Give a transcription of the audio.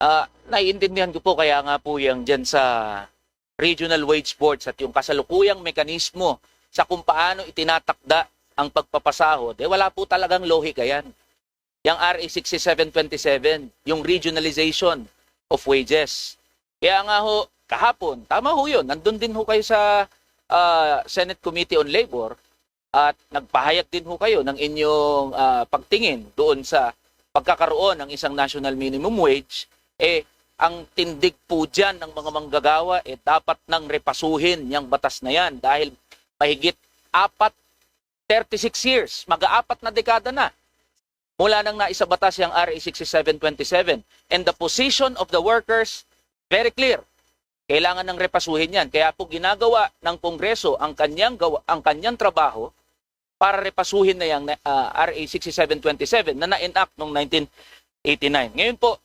Ah, naiintindihan ko po kaya nga po yung dyan sa regional wage boards at yung kasalukuyang mekanismo sa kung paano itinatakda ang pagpapasahod, eh wala po talagang lohika yan. Yung RA 6727, yung regionalization of wages. Kaya nga ho, kahapon, tama ho yun, nandun din ho kayo sa ah, Senate Committee on Labor at nagpahayag din ho kayo ng inyong ah, pagtingin doon sa pagkakaroon ng isang national minimum wage, eh, ang tindig po dyan ng mga manggagawa, eh, dapat nang repasuhin yung batas na yan dahil mahigit apat, 36 years, mag-aapat na dekada na mula nang naisa batas yung RA 6727. And the position of the workers, very clear. Kailangan ng repasuhin yan. Kaya po ginagawa ng Kongreso ang kanyang, gawa, ang kanyang trabaho para repasuhin na yung uh, RA 6727 na na-enact noong 1989. Ngayon po,